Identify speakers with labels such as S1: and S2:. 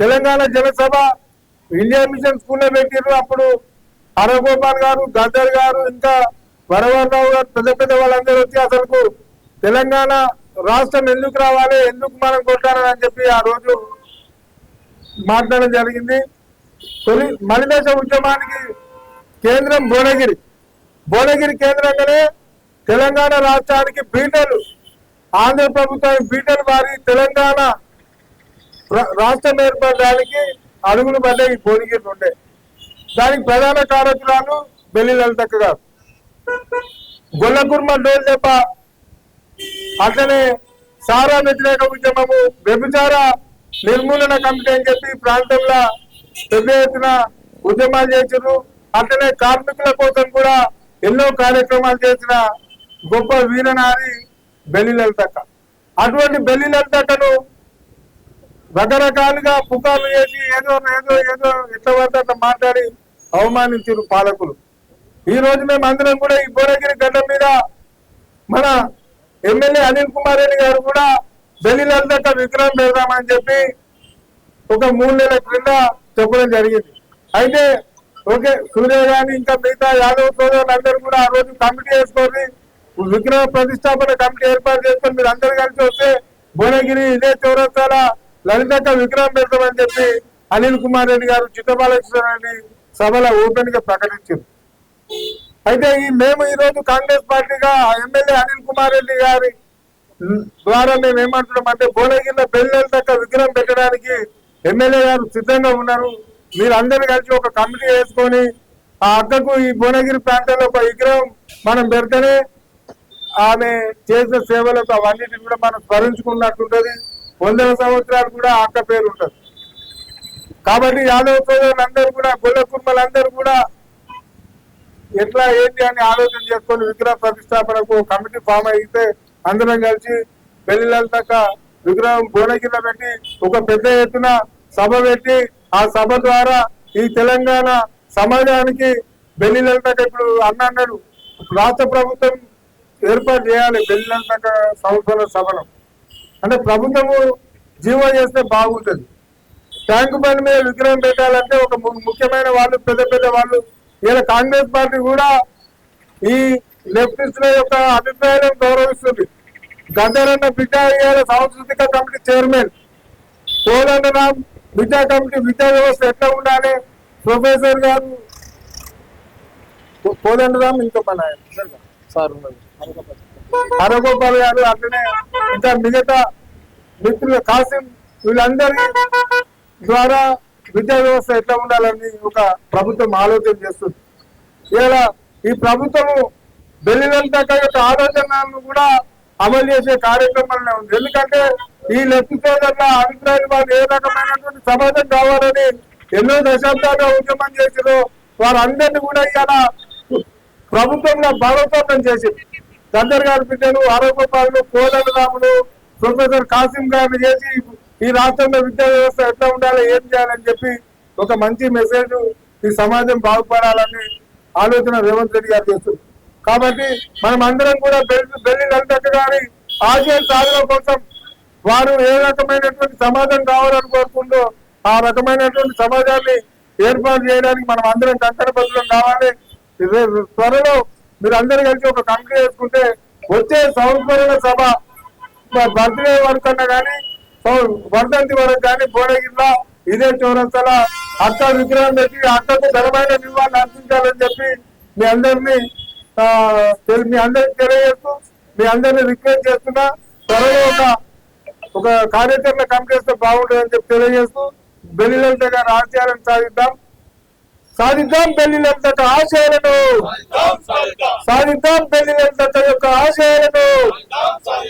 S1: Telangana జనసభ India mission స్కూల్లో పెట్టిర్రు. అప్పుడు హరగోపాల్ గారు గద్దర్ గారు ఇంకా వరవరరావు గారు పెద్ద పెద్ద వాళ్ళందరూ వచ్చి అసలు తెలంగాణ రాష్ట్రం ఎందుకు రావాలి ఎందుకు మనం కొట్టాలని అని చెప్పి ఆ రోజు మాట్లాడడం జరిగింది. తొలి మలిదేశ ఉద్యమానికి కేంద్రం భువనగిరి. భువనగిరి కేంద్రంగానే తెలంగాణ రాష్ట్రానికి బీటలు ఆంధ్ర ప్రభుత్వం బీటలు వారి తెలంగాణ రాష్ట్రం ఏర్పడడానికి అడుగులు పడ్డాయి ఈ ఉండే. దానికి ప్రధాన కారకురాలు బెల్లి లలితక్క గారు. గొల్లకుర్మ డోల్ దెబ్బ అట్లనే సారా వ్యతిరేక ఉద్యమము వ్యభిచార నిర్మూలన కమిటీ అని చెప్పి ప్రాంతంలో పెద్ద ఎత్తున ఉద్యమాలు చేసారు అట్లనే కార్మికుల కోసం కూడా ఎన్నో కార్యక్రమాలు చేసిన గొప్ప వీరనారి బెల్లి లలితక్క. అటువంటి బెల్లి లలితక్కను రకరకాలుగా పుకార్లు చేసి ఏదో ఏదో ఏదో ఎట్లా పడితే అట్లా మాట్లాడి అవమానించారు పాలకులు. ఈ రోజు మేము అందరం కూడా ఈ భువనగిరి గడ్డ మీద మన ఎమ్మెల్యే అనిల్ కుమార్ రెడ్డి గారు కూడా బెల్లిలంతా విగ్రహం పెడదామని చెప్పి ఒక మూడు నెలల క్రింద చెప్పడం జరిగింది. అయితే ఓకే సూర్య గాని ఇంకా మిగతా యాదవ్ సోదరులందరూ కూడా ఆ రోజు కమిటీ వేసుకొని విగ్రహ ప్రతిష్టాపన కమిటీ ఏర్పాటు చేసుకొని మీరు అందరు కలిసి వస్తే భువనగిరి ఇదే చౌరస్తాల లలితక్క విగ్రహం పెడతామని చెప్పి అనిల్ కుమార్ రెడ్డి గారు చిత్తబాలకృష్ణ రెడ్డి సభలో ఓపెన్గా ప్రకటించారు అయితే ఈ మేము ఈ రోజు కాంగ్రెస్ పార్టీగా ఎమ్మెల్యే అనిల్ కుమార్ రెడ్డి గారి ద్వారా మేము ఏమంటున్నాం అంటే భువనగిరిలో బెల్లెల దాకా విగ్రహం పెట్టడానికి ఎమ్మెల్యే గారు సిద్ధంగా ఉన్నారు. మీరు అందరు కలిసి ఒక కమిటీ వేసుకొని ఆ అక్కకు ఈ భువనగిరి ప్రాంతంలో ఒక విగ్రహం మనం పెడితేనే ఆమె చేసిన సేవలకు అవన్నిటిని కూడా మనం స్మరించుకున్నట్టుంటది వందల సంవత్సరాలు కూడా అక్క పేరు ఉంటది కాబట్టి యాదవ ప్రజలందరూ కూడా గొల్ల కుర్మలందరూ కూడా ఎట్లా ఏంటి అని ఆలోచన చేసుకొని విగ్రహ ప్రతిష్టాపనకు కమిటీ ఫామ్ అయితే అందరం కలిసి పెళ్ళిళ్ళ తక్క విగ్రహం భువనగిరిలో పెట్టి ఒక పెద్ద ఎత్తున సభ పెట్టి ఆ సభ ద్వారా ఈ తెలంగాణ సమాజానికి బెల్లిళ్ళ దాకా ఇప్పుడు అన్న అన్నాడు. రాష్ట్ర ప్రభుత్వం ఏర్పాటు చేయాలి బెల్లిళ్ళ తక్క సంవత్సరాల సభను అంటే ప్రభుత్వము జీవో చేస్తే బాగుంటుంది. ట్యాంక్ బండ్ మీద విగ్రహం పెట్టాలంటే ఒక ముఖ్యమైన వాళ్ళు పెద్ద పెద్ద వాళ్ళు ఇలా కాంగ్రెస్ పార్టీ కూడా ఈ లెఫ్టిస్టుల యొక్క అభిప్రాయాలను గౌరవిస్తుంది. గద్దరన్న బిడ్డ ఇవాళ సాంస్కృతిక కమిటీ చైర్మన్. కోదండ రామ్ విద్యా కమిటీ విద్యా వ్యవస్థ ఎట్లా ఉండాలి? ప్రొఫెసర్ గారు కోదండ రామ్ ఇంకా మన ఆయన సార్ హరగోపాల్ గారు అట్లనే ఇంకా మిగతా మిత్రులు కాసిం వీళ్ళందరి ద్వారా విద్యా వ్యవస్థ ఎట్లా ఉండాలని ఒక ప్రభుత్వం ఆలోచన చేస్తుంది. ఇలా ఈ ప్రభుత్వము బెల్లిల దాకా యొక్క ఆలోచనలను కూడా అమలు చేసే కార్యక్రమాలనే ఉంది. ఎందుకంటే ఈ లెఫ్ట్ సోదరుల అభిప్రాయాలు వాళ్ళు ఏ రకమైనటువంటి సమాజం కావాలని ఎన్నో దశాబ్దాలుగా ఉద్యమం చేసారో వారందరినీ కూడా ఇలా ప్రభుత్వంలో భాగస్వామ్యం చేసింది. గద్దర్ గారి బిడ్డలు ఆరోగ్యపాలు కోదండ రాములు ప్రొఫెసర్ కాసిం గారిని చేసి ఈ రాష్ట్రంలో విద్యా వ్యవస్థ ఎట్లా ఉండాలి ఏం చేయాలని చెప్పి ఒక మంచి మెసేజ్ ఈ సమాజం బాగుపడాలని ఆలోచన రేవంత్ రెడ్డి గారు చేస్తుంది కాబట్టి మనం అందరం కూడా బెల్లి బెల్లి లలితక్క గారి ఆశయ సాధన కోసం వారు ఏ రకమైనటువంటి సమాజం కావాలని కోరుకుంటూ ఆ రకమైనటువంటి సమాజాన్ని ఏర్పాటు చేయడానికి మనం అందరం కంకణ కావాలి. త్వరలో మీరు అందరూ కలిసి ఒక కమిటీ వేసుకుంటే వచ్చే సంస్మరణ సభ బర్త్డే వరకు అన్నా కానీ వర్ధంతి వరకు కానీ భువనగిరిలో ఇదే చౌరస్తల అక్క విగ్రహం పెట్టి అక్కకు ఘనమైన నివాళులు అర్పించాలని చెప్పి మీ అందరినీ మీ అందరికి తెలియజేస్తూ మీ అందరినీ రిక్వెస్ట్ చేస్తున్నా. త్వరలో ఒక ఒక కార్యాచరణ కమిటీ చేస్తే బాగుంటుందని చెప్పి తెలియజేస్తూ బెల్లిలంత గారి ఆశయాలను సాధిద్దాం. సాధిద్దాం బెల్లిలంత ఆశయాలను. సాధిద్దాం బెల్లిలంత యొక్క ఆశయాలను.